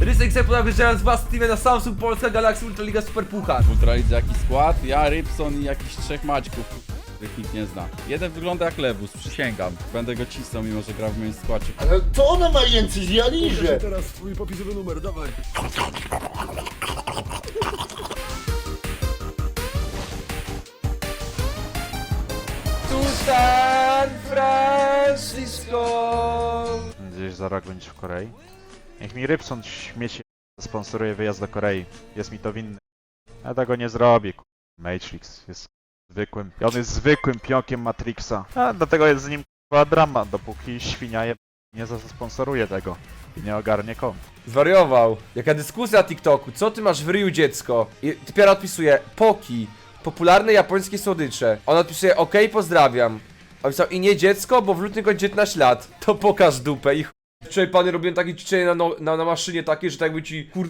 Rysek Sepula wyjeżdżając z was Steven na Samsung Polska Galaxy Ultraliga Super Puchar. Ultralidze jaki skład? Ja, Rybson i jakiś trzech maćków, których nikt nie zna. Jeden wygląda jak lewus, przysięgam. Będę go cisnął, mimo że gra w moim składzie. Ale to ona ma jęcyć, ja liżę. teraz twój popisowy numer, dawaj. Tu San Francisco. Mam nadzieję, że za rok będziesz w Korei. Niech mi Rybson śmieci sponsoruje wyjazd do Korei. Jest mi to winny. Ja tego nie zrobię. ku- Matrix jest zwykłym. On jest zwykłym pionkiem Matrixa. A dlatego jest z nim kurwa drama, dopóki świnia je nie zasponsoruje tego. I nie ogarnie kont. Zwariował. Jaka dyskusja na TikToku. Co ty masz w ryju dziecko? I typiara odpisuje Poki. Popularne japońskie słodycze. On odpisuje OK, pozdrawiam. On i nie dziecko, bo w lutym kończy 19 lat. To pokaż dupę i chuj. Wczoraj pany robiłem takie ćwiczenie na, no, na, na maszynie takie, że tak jakby ci kur...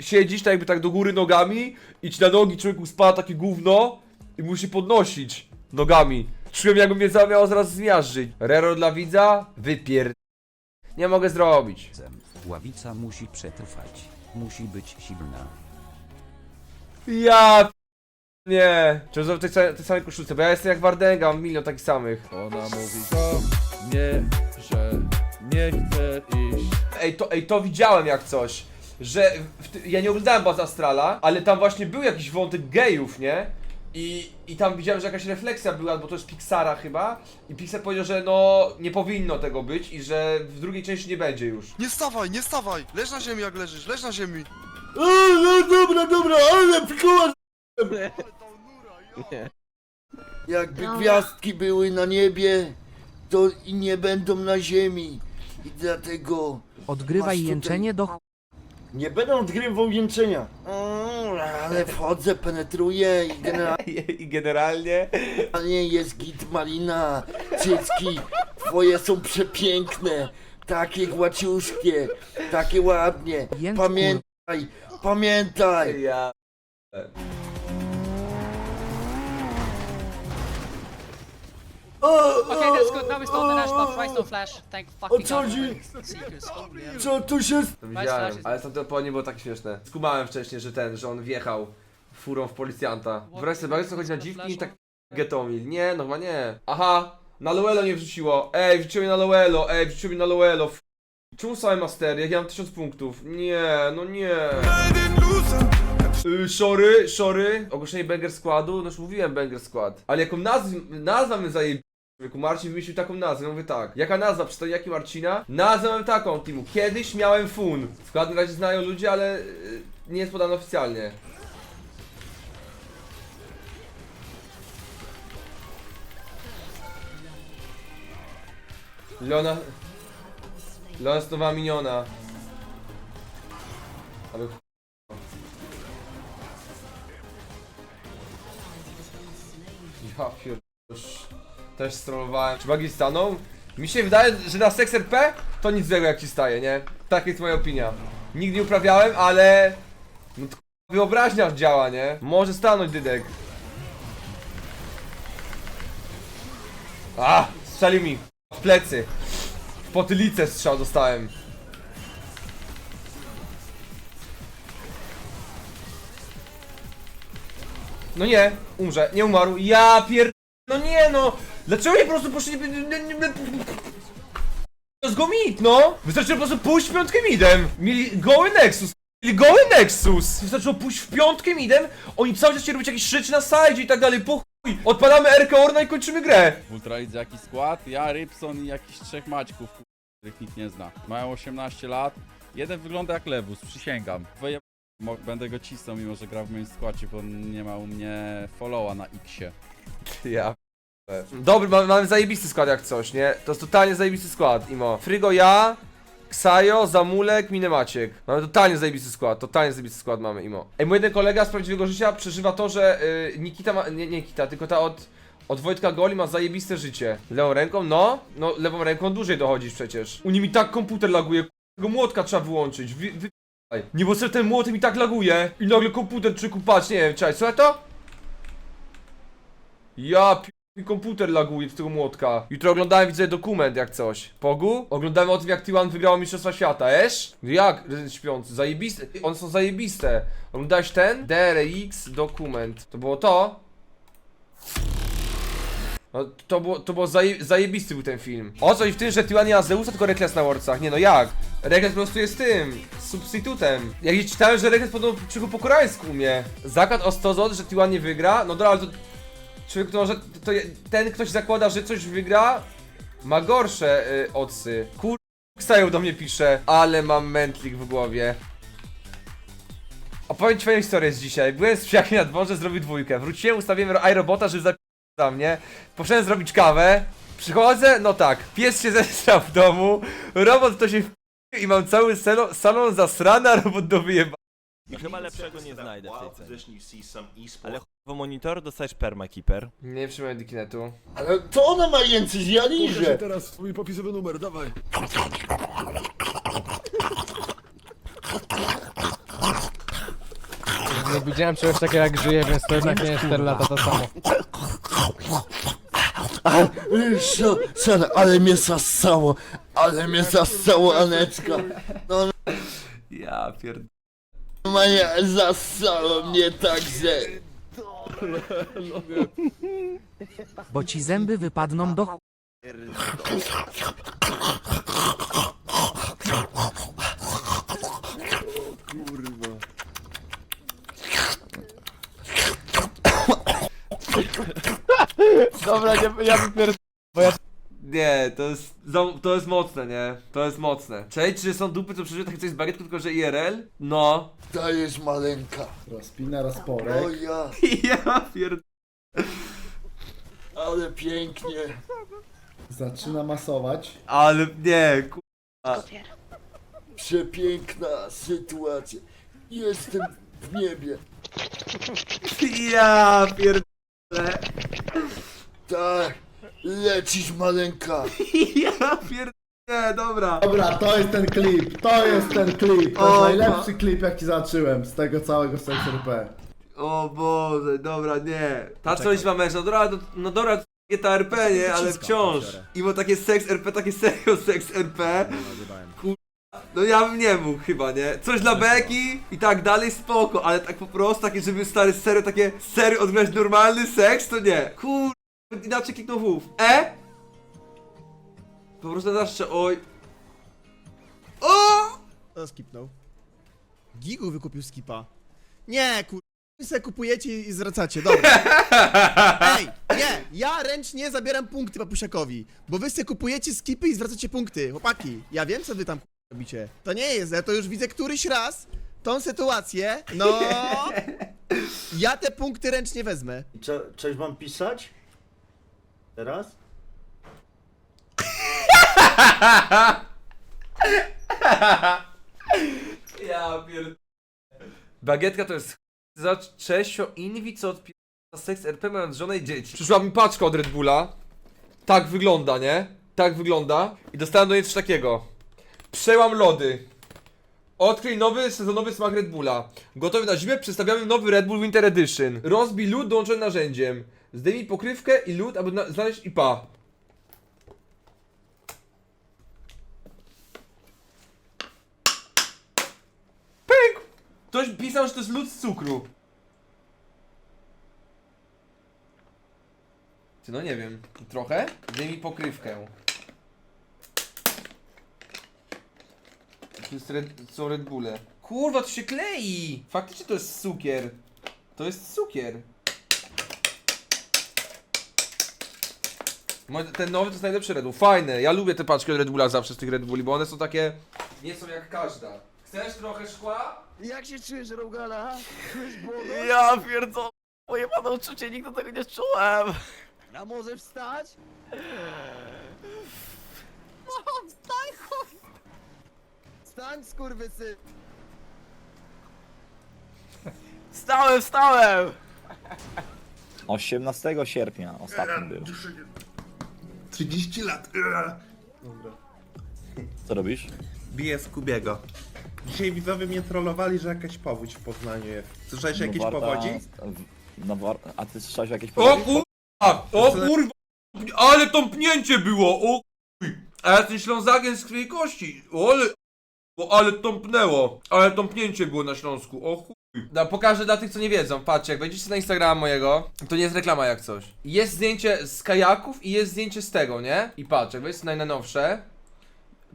Siedzisz tak jakby tak do góry nogami i ci na nogi człowieku spada takie gówno i musi podnosić nogami. Czułem jakby mnie za- miało zaraz zmiażdżyć. Rero dla widza? Wypier... Nie mogę zrobić. Ławica musi przetrwać. Musi być silna. Ja nie. Czy są te, same- te same koszulce, bo ja jestem jak Wardęga, mam milion takich samych. Ona mówi do mnie, że nie chce iść. Ej, to, ej, to widziałem jak coś. Że w ty, ja nie oglądałem Baz Astrala, ale tam właśnie był jakiś wątek gejów, nie? I, I tam widziałem, że jakaś refleksja była, bo to jest Pixara chyba. I Pixar powiedział, że no nie powinno tego być i że w drugiej części nie będzie już. Nie stawaj, nie stawaj! Leż na ziemi jak leżysz, leż na ziemi! O, no dobra, dobra, ale pikoła Jakby gwiazdki były na niebie, to i nie będą na ziemi. I dlatego Odgrywaj Masz jęczenie do ch... nie będą odgrywał jęczenia. Mm, ale wchodzę, penetruję i generalnie I generalnie... jest git malina. Cycki twoje są przepiękne. Takie głaciuszkie, takie ładnie. Jęczku. Pamiętaj, pamiętaj. Ja... Okay, that's good. Now we start the dash buff. No flash. Thank O fucking co god. chodzi? Seekers. Co tu się To widziałem, ale tamte po nie było tak śmieszne. Skumałem wcześniej, że ten, że on wjechał furą w policjanta. Wyobraź sobie, jak chodzi na dziwki i tak getomil. Nie, no chyba nie. Aha, na Lowelo nie wrzuciło. Ej, wrzuciło mi na Lowelo, ej, wrzuciło mi na Lowelo. F- Czemu same mastery, jak ja mam 1000 punktów? Nie, no nie. Y, Szory, szory. Ogłoszenie banger składu, no już mówiłem banger skład. Ale jaką nazw nazwa my zajebi... Człowieku, Marcin wymyślił taką nazwę, ja mówię tak. Jaka nazwa przystojni jaki Marcina? Nazwę mam taką, Timu. Kiedyś miałem fun. Skład na razie znają ludzie, ale y, nie jest podane oficjalnie. Leona... Leona znowu miniona. Ale. Ja pier... Też strollowałem. Czy magii staną? Mi się wydaje, że na Sex RP to nic złego jak ci staje, nie? Tak jest moja opinia. Nigdy nie uprawiałem, ale... No to wyobraźnia działa, nie? Może stanąć Dydek. A, strzelił mi w plecy. W potylicę strzał dostałem. No nie, umrze, nie umarł. Ja pier... No nie no! Dlaczego nie po prostu poszli... To jest go mid, no! Wystarczyło po prostu pójść w piątkę midem. Mieli goły Nexus. Mieli goły Nexus. Wystarczyło pójść w piątkę midem. Oni cały czas chcieli robić jakieś rzeczy na side i tak dalej. Po chuj. Odpalamy RK Orna i kończymy grę. W Ultralidze jaki skład? Ja, Rybson i jakiś trzech maćków, których nikt nie zna. Mają 18 lat. Jeden wygląda jak lewus, przysięgam. Wyje... Mo- Będę go cisnął, mimo że gra w moim składzie, bo nie ma u mnie followa na Xie. Ja. Dobry, mamy, zajebisty skład jak coś, nie? To jest totalnie zajebisty skład, Imo. Frygo, ja, Ksajo, Zamulek, Minemaciek. Mamy totalnie zajebisty skład, totalnie zajebisty skład mamy, Imo. Ej, mój jeden kolega z prawdziwego życia przeżywa to, że y, Nikita ma, nie, nie Nikita, tylko ta od, od Wojtka Goli ma zajebiste życie. Lewą ręką, no, no lewą ręką dłużej dochodzisz przecież. U nim i tak komputer laguje, tego młotka trzeba wyłączyć, wy, wy... Nie, bo ten młotek mi tak laguje i nagle komputer czy kupać, nie wiem, czekaj, słuchaj to? Ja pi... Mi komputer laguje z tego młotka. Jutro oglądałem, widzę dokument jak coś. Pogu? Oglądałem o tym jak T1 wygrała Mistrzostwa Świata, esz? No Jak, Śpiący? Zajebiste. One są zajebiste. Oglądałeś ten? DRX dokument. To było to? No, to było, to było zaje, zajebisty był ten film. O co i w tym, że T1 nie ma Zeusa, tylko Rekles na Worcach. Nie no jak? Rekles po prostu jest tym, substytutem. Jak czytałem, że Rekles podobno po koreańsku umie. Zakład o 100 zł, że T1 nie wygra? No dobra, ale to... Człowiek, to, że to ten ktoś zakłada, że coś wygra, ma gorsze y, odsy. Kur... Stają do mnie pisze, ale mam mętlik w głowie. Opowiem ci twoją historię z dzisiaj. Byłem z psiakiem na dworze, zrobił dwójkę. Wróciłem, ustawiłem iRobota, żeby zapisać za mnie. Poszedłem zrobić kawę. Przychodzę, no tak, pies się zesrał w domu, robot to się w... i mam cały salo, salon zasrany, a robot do wyjeba. Chyba lepszego nie znajdę w tej cenie. Ale w monitor dostajesz permakeeper. Nie przyjmuję Dikinetu. Ale to ona ma jęcy z Pokaż Janiże. teraz swój popisowy numer, dawaj. Nie widziałem czegoś takiego jak żyje, więc to jednak nie jest 4 lata to samo. Ale, so, sorry, ale mnie zasało, ale mnie zasało Aneczka. No Ja pierd... Maja zasało mnie także. Bo ci zęby wypadną do ch... Dobra, nie, ja wypierd... Nie, to jest, za- to jest mocne, nie? To jest mocne. Cześć, czy są dupy, co przeżyły takie coś z bagietką, tylko że IRL? No. Dajesz maleńka. Rozpina rozporek. O ja, Ja pierd... ale pięknie. Zaczyna masować. Ale nie, ku... Przepiękna sytuacja. Jestem w niebie. Ja pierd... Tak, lecisz maleńka. Ja pierd... Nie, dobra. Dobra, to jest ten klip, to jest ten klip. To O, jest najlepszy klip jaki zacząłem z tego całego Sex RP. O Boże, dobra, nie. Ta coś ma męża, no dobra, no, no dobra, GTA RP, nie, ale wciąż. I bo takie seks RP, takie serio seks RP. Kur... No ja bym nie mógł chyba, nie? Coś dla beki i tak dalej, spoko, ale tak po prostu, takie żeby stary serio, takie serio odgrać normalny seks, to nie. Kur... Inaczej kliknął w. E? Po prostu zawsze, oj. O! To skipnął. Gigu wykupił skipa. Nie, kur... Wy se kupujecie i zwracacie, dobra. Ej, nie, ja ręcznie zabieram punkty papusiakowi, bo wy se kupujecie skipy i zwracacie punkty. Chłopaki, ja wiem co wy tam kur- robicie. To nie jest, ja to już widzę któryś raz tą sytuację. No, ja te punkty ręcznie wezmę. Co, coś mam pisać? Teraz? Ja pierd... Bagietka to jest za Czesio Inwi, co odpi... za seks RP mając żonę i dzieci. Przyszła mi paczka od Red Bulla. Tak wygląda, nie? Tak wygląda. I dostałem do niej coś takiego. Przełam lody. Odkryj nowy sezonowy smak Red Bulla. Gotowy na zimę, przedstawiamy nowy Red Bull Winter Edition. Rozbij lód dołączony narzędziem. Zdejmij pokrywkę i lód, aby na- znaleźć IPA. Pęk! Ktoś pisał, że to jest lód z cukru. Ty no nie wiem, trochę? Zdejmij pokrywkę. To jest red, są Red Bulle. Kurwa, to się klei! Faktycznie to jest cukier. To jest cukier. Mo- Ten nowy to jest najlepszy Red Bull. Fajne, ja lubię te paczki od Red Bulla zawsze z tych Red Bulli, bo one są takie... Nie są jak każda. Chcesz trochę szkła? Jak się czujesz, Rogala? Ja pierdolę. Moje pana uczucie, nigdy tego nie czułem. A może wstać? Wstań, skurwysy! Stałem, stałem! 18 sierpnia ostatni był. 30 lat. Co robisz? Biję z Kubiego. Dzisiaj widzowie mnie trollowali, że jakaś powódź w Poznaniu jest. Słyszałeś o jakiejś No, Warta- powodzi? No, war... A ty słyszałeś o jakiejś O powodzi? kur... A, o kurwa, ale tąpnięcie było, o. A ja jestem Ślązakiem z krwi i kości, o, ale, o, ale tąpnęło, ale tąpnięcie było na Śląsku, o chuj. No, pokażę dla tych, co nie wiedzą, patrzcie, jak wejdziecie na Instagrama mojego, to nie jest reklama jak coś. Jest zdjęcie z kajaków i jest zdjęcie z tego, nie? I patrz, jak wejdziecie na najnowsze,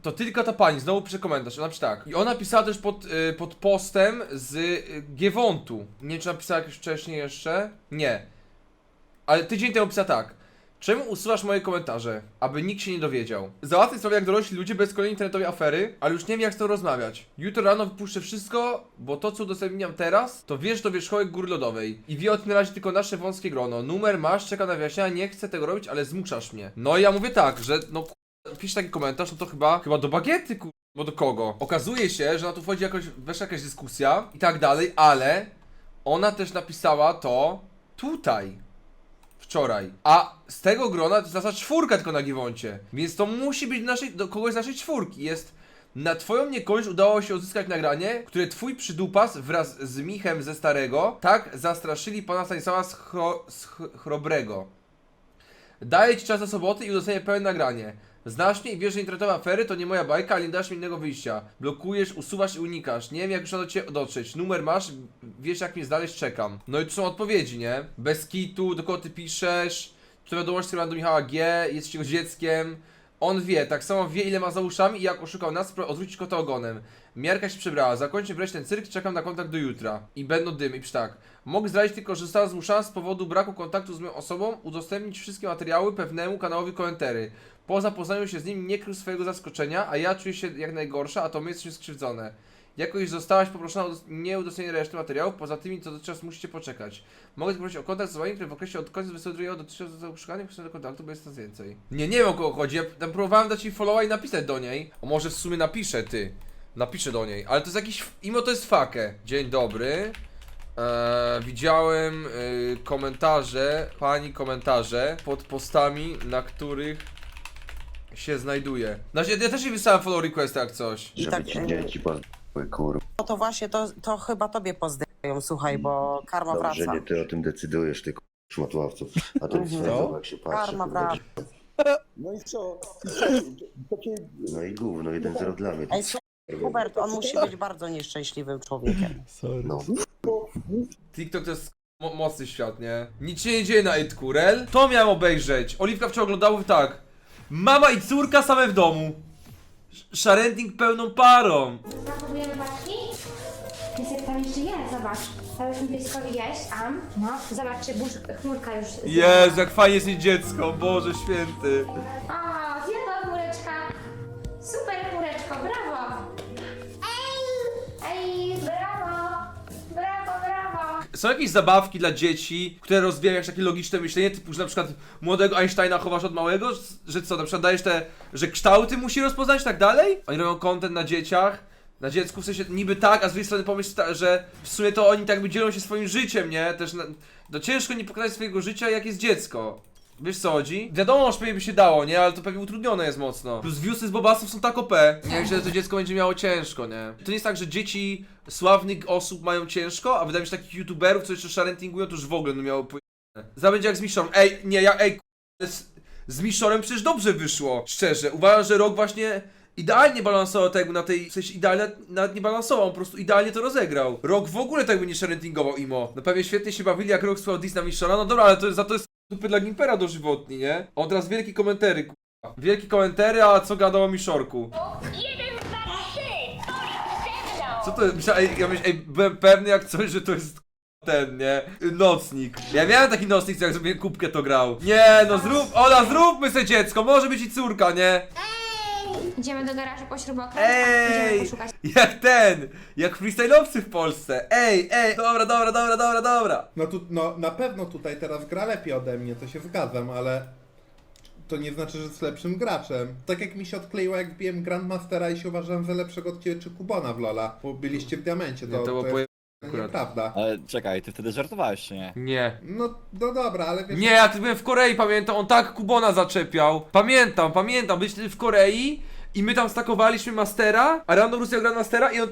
to tylko ta pani, znowu pisze komentarz, ona pisze tak. I ona pisała też pod, y, pod postem z y, Giewontu. Nie wiem, czy napisała jakoś wcześniej jeszcze? Nie. Ale tydzień temu pisała tak. Czemu usuwasz moje komentarze, aby nikt się nie dowiedział? Załatwię sprawę jak dorośli ludzie bez kolejnej internetowej afery, ale już nie wiem jak z tą rozmawiać. Jutro rano wypuszczę wszystko, bo to co udostępniam teraz, to wiesz do wierzchołek góry lodowej. I wie o tym na razie tylko nasze wąskie grono. Numer masz, czeka na wyjaśnienia, nie chcę tego robić, ale zmuszasz mnie. No i ja mówię tak, że no k- pisz taki komentarz, no to chyba, chyba do bagiety, kur... Bo do kogo? Okazuje się, że na tu wchodzi jakoś, weszła jakaś dyskusja i tak dalej, ale ona też napisała to tutaj wczoraj. A z tego grona to jest nasza czwórka tylko na Giewoncie. Więc to musi być naszej, do kogoś z naszej czwórki. Jest na twoją niekorzyść udało się uzyskać nagranie, które twój przydupas wraz z Michem ze Starego tak zastraszyli pana Stanisława z, Chro, z Ch- Chrobrego. Daję ci czas do soboty i udostępnię pełne nagranie. Znasz mnie i wiesz, że internetowe afery to nie moja bajka, ale nie dasz mi innego wyjścia. Blokujesz, usuwasz i unikasz. Nie wiem, jak już mam do ciebie dotrzeć. Numer masz, wiesz, jak mnie znaleźć, czekam. No i tu są odpowiedzi, nie? Bez kitu, do kogo ty piszesz. Tu wiadomość skierowana do Michała G, jest jego dzieckiem. On wie, tak samo wie, ile ma za uszami i jak oszukał nas, odwrócić kota ogonem. Miarka się przebrała, zakończę wreszcie ten cyrk, czekam na kontakt do jutra. I będą dymy, i przy tak. Mogę zdradzić tylko, że została zmuszona z powodu braku kontaktu z moją osobą udostępnić wszystkie materiały pewnemu kanałowi komentery. Po zapoznaniu się z nim nie krył swojego zaskoczenia, a ja czuję się jak najgorsza, a to my jesteśmy skrzywdzone. Jakoś zostałaś poproszona o udos- nie udostępnienie reszty materiałów, poza tymi to dotychczas musicie poczekać. Mogę tylko prosić o kontakt z wami, który w okresie od końca wysyłuje dotychczas został szukany do kontaktu, bo jest nas więcej. Nie, nie wiem o kogo chodzi, ja tam próbowałem dać jej followa i napisać do niej. O może w sumie napiszę, ty. Napiszę do niej, ale to jest jakiś, imo to jest fakę. Dzień dobry. Eee, widziałem y, komentarze, pani komentarze pod postami, na których się znajduje. Znaczy, ja też jej wysłałem follow request jak coś. Żeby tak, ci e, dzieci kurwa. No to właśnie, to, to chyba tobie pozdrawiam, słuchaj, bo karma Dobrze, wraca. nie ty o tym decydujesz, ty kurwa, szmatławcu. A ten Mhm. mhm. jak się patrzy. Karma kurwa, wraca. No i co? No i gówno, 1-0 dla mnie. Ej, słuchaj, Hubert, on musi być bardzo nieszczęśliwym człowiekiem. No. TikTok to jest mo mocny świat, nie? Nic się nie dzieje na Edkurel. To miałem obejrzeć. Oliwka wczoraj oglądała tak. Mama i córka same w domu. Sharenting pełną parą. Zapakujemy paczki? Piesek tam jeszcze jest, zobacz. Dałeś mi pieskowi jeść, am. No, zobacz, czy burz, chmurka już... Jezu, jak fajnie jest mieć dziecko, Boże święty. O, zjadła chmureczka. Super Są jakieś zabawki dla dzieci, które rozwijają jakieś takie logiczne myślenie, typu, że na przykład młodego Einsteina chowasz od małego, że co, na przykład dajesz te, że kształty musi rozpoznać i tak dalej? Oni robią content na dzieciach, na dziecku, w sensie niby tak, a z drugiej strony pomyśl, że w sumie to oni tak by dzielą się swoim życiem, nie? Też, na, no ciężko nie pokazać swojego życia, jak jest dziecko. Wiesz co chodzi? Wiadomo, że pewnie by się dało, nie? Ale to pewnie utrudnione jest mocno. Plus viewsy z bobasów są tak OP. Nie że to dziecko będzie miało ciężko, nie? To nie jest tak, że dzieci sławnych osób mają ciężko, a wydaje mi się takich youtuberów, co jeszcze sharentingują, to już w ogóle no miało po... Za będzie jak z Miszorem. Ej, nie, ja, ej, z, z Miszorem przecież dobrze wyszło. Szczerze, uważam, że rok właśnie idealnie balansował tak jakby na tej, w sensie idealnie nawet nie balansował, on po prostu idealnie to rozegrał. Rok w ogóle tak by nie sharentingował imo. No pewnie świetnie się bawili, jak rok słuchał Dis na Miszora, no dobra, ale to, za to jest dupy dla Gimpera dożywotni, nie? On teraz wielkie komentary, k***a. Wielkie komentary, a co gadał o Miszorku? Jeden, dwa, trzy. Co to jest? Myślałem, ej, ja myśl, ej, byłem pewny jak coś, że to jest ten, nie? Nocnik. Ja miałem taki nocnik, co jak zrobiłem kubkę to grał. Nie, no zrób, Ola, zróbmy sobie dziecko, może być i córka, nie? Idziemy do garażu po śrubokręt. Ej! Idziemy poszukać. Jak ten, jak freestyle'owcy w Polsce. Ej, ej, dobra, dobra, dobra, dobra, dobra. No tu, no na pewno tutaj teraz gra lepiej ode mnie, to się zgadzam, ale to nie znaczy, że jest lepszym graczem. Tak jak mi się odkleiło, jak wbiłem Grandmastera i się uważałem za lepszego od ciebie czy Kubona w Lola, bo byliście w diamencie, to, Nie, to było to poje... jest akurat. nieprawda. Ale czekaj, ty wtedy żartowałeś, czy nie? Nie. No, no dobra, ale wiesz... Nie, ja tu byłem w Korei, pamiętam, on tak Kubona zaczepiał. Pamiętam, pamiętam, byliśmy w Korei i my tam stakowaliśmy Mastera, a random Rusja Grandmastera i on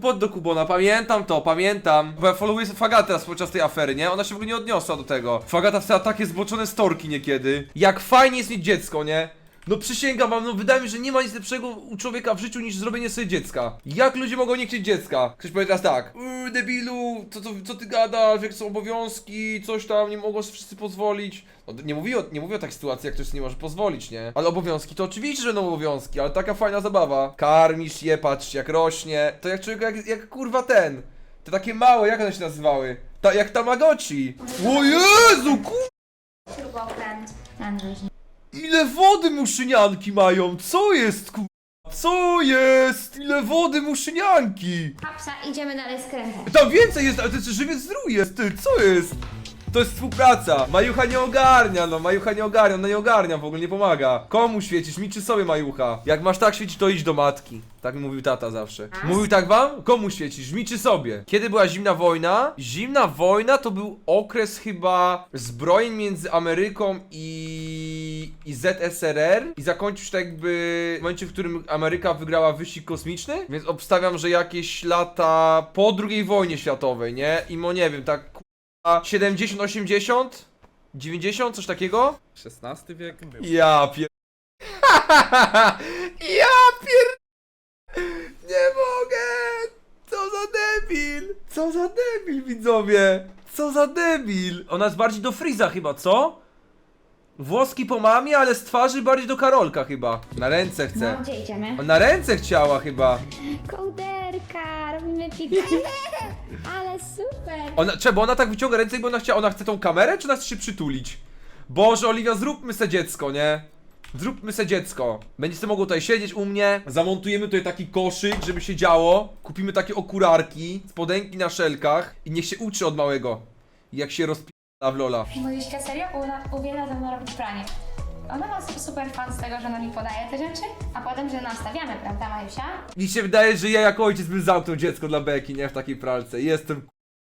pod do Kubona, pamiętam to, pamiętam. Bo ja followuję Fagatę teraz podczas tej afery, nie? Ona się w ogóle nie odniosła do tego. Fagata wstała takie zboczone storki niekiedy. Jak fajnie jest mieć dziecko, nie? No przysięgam wam, no wydaje mi się, że nie ma nic lepszego u człowieka w życiu niż zrobienie sobie dziecka. Jak ludzie mogą nie chcieć dziecka? Ktoś powie teraz tak, "Yy, debilu, co, co, co ty gadasz, jakie są obowiązki, coś tam, nie mogą wszyscy pozwolić. No, nie mówię o, nie mówię o takich sytuacji, jak ktoś nie może pozwolić, nie? Ale obowiązki to oczywiście, że będą obowiązki, ale taka fajna zabawa. Karmisz je, patrz jak rośnie. To jak człowiek, jak, jak kurwa ten. Te takie małe, jak one się nazywały? Ta, jak Tamagotchi. O Jezu, kur... Ile wody muszynianki mają? Co jest ku... Co jest? Ile wody muszynianki? Hapsa, idziemy dalej skręcać. Tam więcej jest, ale to jest żywiec zdrój jest, ty, co jest? To jest współpraca. Majucha nie ogarnia, no, Majucha nie ogarnia, no nie ogarnia, w ogóle nie pomaga. Komu świecisz? Mi czy sobie, Majucha? Jak masz tak świecić, to idź do matki. Tak mi mówił tata zawsze. Mówił tak wam? Komu świecisz? Mi czy sobie? Kiedy była zimna wojna? Zimna wojna to był okres chyba zbrojeń między Ameryką i, i ZSRR i zakończył się tak jakby w momencie, w którym Ameryka wygrała wyścig kosmiczny, więc obstawiam, że jakieś lata po II wojnie światowej, nie? I mo nie wiem, tak a 70, 80? 90? Coś takiego? XVI wiek? Ja pier... ja pier... Nie mogę! Co za debil! Co za debil, widzowie! Co za debil! Ona jest bardziej do Friza chyba, co? Włoski po mamie, ale z twarzy bardziej do Karolka chyba. Na ręce No, chce. gdzie idziemy? Na ręce chciała chyba. Kołderka, robimy pipę. Ale super. Ona, czemu ona tak wyciąga ręce, bo ona chce, ona chce tą kamerę, czy ona chce się przytulić? Boże, Oliwia, zróbmy se dziecko, nie? Zróbmy se dziecko. Będziecie mogło tutaj siedzieć u mnie, zamontujemy tutaj taki koszyk, żeby się działo, kupimy takie okurarki, spodenki na szelkach i niech się uczy od małego. Jak się rozpina w lola. Mojuśka serio Ona uwielbia ze mną robić pranie. Ona ma super fan z tego, że ona mi podaje te rzeczy, a potem, że nastawiamy, prawda Majusia? Mi się wydaje, że ja jako ojciec bym zamknął dziecko dla Beki, nie? W takiej pralce. Jestem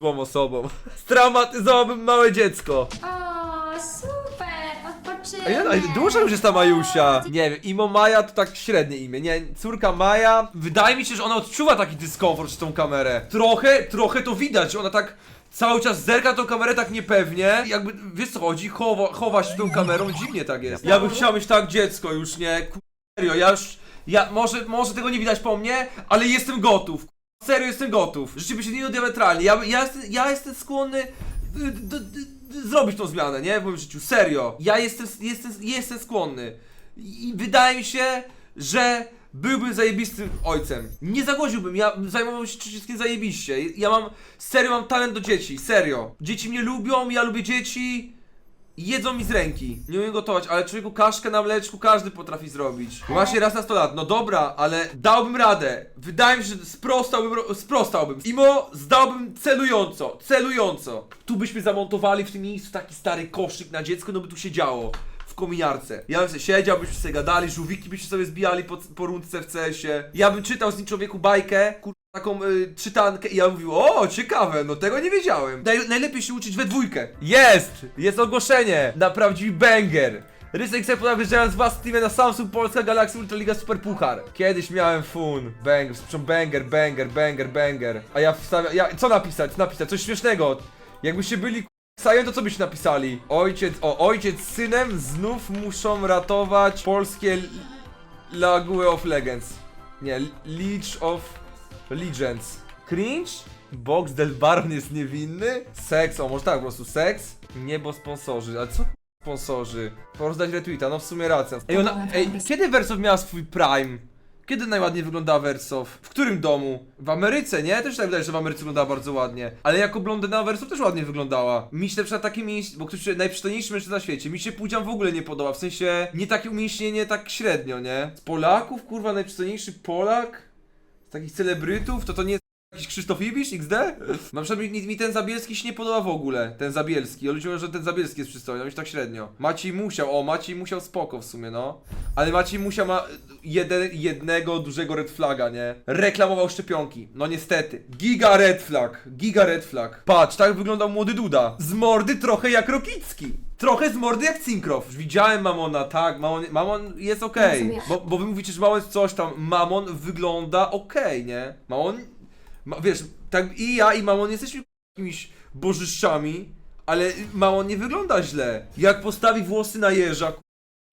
złą osobą. Straumatyzowałbym małe dziecko. O, super, A odpoczynek. ja, ale duża już jest ta Majusia. Nie wiem, Imo Maja to tak średnie imię. Nie, córka Maja. Wydaje mi się, że ona odczuwa taki dyskomfort przez tą kamerę. Trochę, trochę to widać, ona tak cały czas zerka tą kamerę tak niepewnie. Jakby, wiesz co chodzi? Chowa, chowa się tą kamerą, dziwnie tak jest. Ja bym chciał mieć tak dziecko już, nie? Serio, ja już, ja, może, może tego nie widać po mnie, ale jestem gotów. Serio, jestem gotów. Rzeczywiście nie diametralnie. Ja, ja, jestem, ja jestem skłonny y, zrobić tą zmianę, nie? W moim życiu, serio. Ja jestem, jestem, jestem skłonny. I wydaje mi się, że byłbym zajebistym ojcem. Nie zagodziłbym, ja zajmowałbym się wszystkim zajebiście. Ja mam, serio mam talent do dzieci, serio. Dzieci mnie lubią, ja lubię dzieci. Jedzą mi z ręki. Nie umiem gotować, ale człowieku kaszkę na mleczku każdy potrafi zrobić. Właśnie raz na 100 lat. No dobra, ale dałbym radę. Wydaje mi się, że sprostałbym, ro- sprostałbym. Imo zdałbym celująco, celująco. Tu byśmy zamontowali w tym miejscu taki stary koszyk na dziecko, no by tu się działo. W kominiarce. Ja bym sobie siedział, byśmy sobie gadali, żółwiki byśmy sobie zbijali po, po rundce w CS-ie. Ja bym czytał z nim człowieku bajkę, kur taką y, czytankę i ja mówił, o, ciekawe, no tego nie wiedziałem. Naj, najlepiej się uczyć we dwójkę. Jest! Jest ogłoszenie na prawdziwy banger. Rysek sobie wyjeżdżając z was Steven na Samsung Polska Galaxy Ultraliga Super Puchar. Kiedyś miałem fun. Bang, zresztą banger, banger, banger, banger. A ja wstawiam, ja, co napisać, napisać, coś śmiesznego. Jakbyście byli Sajem, to co byście napisali? Ojciec, o, ojciec z synem znów muszą ratować polskie L- Lague of Legends. Nie, Leech of Legends. Cringe? Box del Baron jest niewinny? Seks, o może tak po prostu, seks? Nie, bo sponsorzy, ale co sponsorzy? Porozdać retweeta, no w sumie racja. Ej, ona, ej, kiedy Wersow miała swój prime? Kiedy najładniej wyglądała Wersow? W którym domu? W Ameryce, nie? Też tak wydaje, że w Ameryce wyglądała bardzo ładnie. Ale jako blondyna Wersow też ładnie wyglądała. Mi się na przykład takie mięśnie, bo ktoś najprzystojniejszy mężczyzna na świecie, mi się płciam w ogóle nie podoba, w sensie nie takie umięśnienie tak średnio, nie? Z Polaków, kurwa, najprzystojniejszy Polak? Z takich celebrytów, to to nie jakiś Krzysztof Ibisz XD? Na przykład mi, mi ten Zabielski się nie podoba w ogóle, ten Zabielski. A ludzie mówią, że ten Zabielski jest przystojny, a mi się tak średnio. Maciej Musiał, o Maciej Musiał spoko w sumie, no. Ale Maciej Musiał ma jeden, jednego dużego red flaga, nie? Reklamował szczepionki, no niestety. Giga red flag, giga red flag. Patrz, tak wyglądał młody Duda. Z mordy trochę jak Rokicki. Trochę z mordy jak Cinkrow. Już widziałem Mamona, tak, Mamon, Mamon jest okej. Bo, bo wy mówicie, że Mamon jest coś tam. Mamon wygląda okej, nie? Mamon... Ma, wiesz, tak i ja i Mamon jesteśmy jakimiś bożyszczami, ale Mamon nie wygląda źle. Jak postawi włosy na jeża,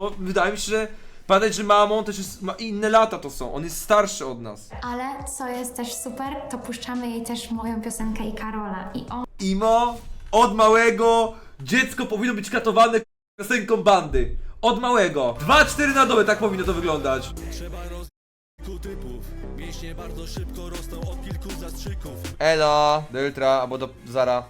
bo wydaje mi się, że pamiętać, że Mamon też jest, ma inne lata to są, on jest starszy od nas. Ale co jest też super, to puszczamy jej też moją piosenkę i Karola. I on Imo, od małego, dziecko powinno być katowane piosenką bandy. Od małego. 2-4 na dobę, tak powinno to wyglądać. Elo, do jutra, albo do Zara.